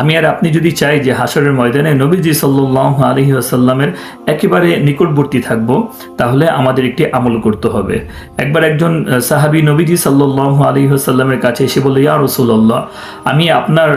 আমি আর আপনি যদি চাই যে হাসরের ময়দানে নবীজি সাল্লাহ আলহি আসাল্লামের একেবারে নিকটবর্তী থাকব, তাহলে আমাদের একটি আমল করতে হবে। একবার একজন সাহাবী নবীজি সাল্লাহ আলহি আসাল্লামের কাছে এসে বলল, ইয়া রসুল্লাহ আমি আপনার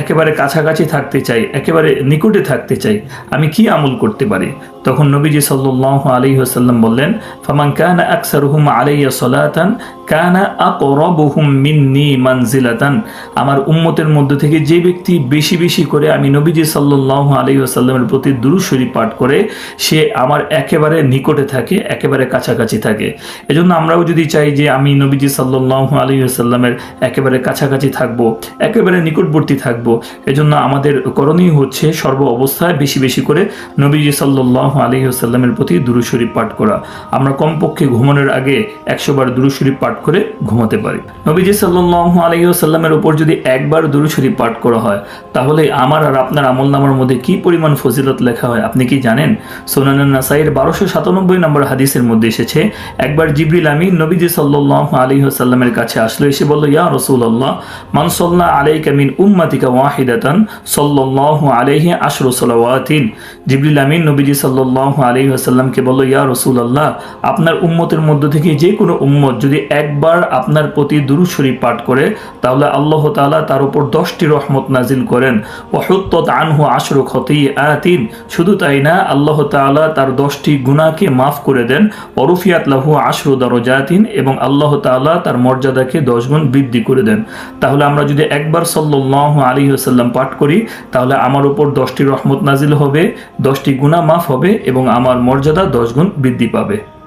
একেবারে কাছাকাছি থাকতে চাই, একেবারে নিকটে থাকতে চাই, আমি কি আমল করতে পারি? তখন নবীজি সাল্লাহ আলী আসাল্লাম বললেন, ফামান কানা আকসারুহুম আলাইয়া সলাতান, কানা আকরাবুহুম মিন্নি মানজিলাতান। আমার উম্মতের মধ্য থেকে যে ব্যক্তি বেশি বেশি করে আমি নবীজি সাল্লাহ আলী আসাল্লামের প্রতি দুরুশরী পাঠ করে সে আমার একেবারে নিকটে থাকে, একেবারে কাছাকাছি থাকে। এজন্য আমরাও যদি চাই যে আমি নবীজি সাল্লাহ আলী আসাল্লামের একেবারে কাছাকাছি থাকব, একেবারে নিকটবর্তী থাকব, এজন্য আমাদের করণীয় হচ্ছে সর্ব অবস্থায় বেশি বেশি করে নবীজি সাল্লাহ আলী আসাল্লামের প্রতি দুরুশরী পাঠ করা। আমরা কমপক্ষে ঘুমানোর আগে একশো বার দুরুশরী পাঠ করে ঘুমাতে পারি। নবীজি সাল্লাহ আলী আসাল্লামের উপর যদি একবার দুরুশরী পাঠ করা হয় তাহলে আমার আর আপনার আমল নামার মধ্যে কি পরিমাণ ফজিলত লেখা হয়? আপনি কি জানেন? সোনান নাসাইয়ের বারোশো সাতানব্বই নম্বর হাদিসের মধ্যে এসেছে, একবার জিবরিল আমিন নবীজি সাল্লাহ আলী আসাল্লামের কাছে আসলো, এসে বলল, ইয়া রসুল্লাহ মানসল্লাহ আলাই কামিন উম্মাতিকা ওয়াহিদাতান সাল্লাহ আলাইহি আশরু জিবরিল আমিন নবীজি সাল্লাহ আলী আসাল্লামকে বলল, ইয়া রসুল্লাহ আপনার উম্মতের মধ্য থেকে যে কোনো উম্মত যদি একবার আপনার প্রতি দুরুদ শরীফ পাঠ করে, তাহলে আল্লাহ তাআলা তার উপর দশটি রহমত নাজিল করেন। আনহু আশরু আতিন শুধু তাই না, আল্লাহ তাআলা তার দশটি গুনাহকে মাফ করে দেন। অরুফিয়াত লাহু আশরু দরজাতিন এবং আল্লাহ তাআলা তার মর্যাদাকে দশ গুণ বৃদ্ধি করে দেন। তাহলে আমরা যদি একবার সাল্লাহ আলী আসাল্লাম পাঠ করি, তাহলে আমার উপর দশটি রহমত নাজিল হবে, দশটি গুনাহ মাফ হবে এবং আমার মর্যাদা দশ গুণ বৃদ্ধি পাবে।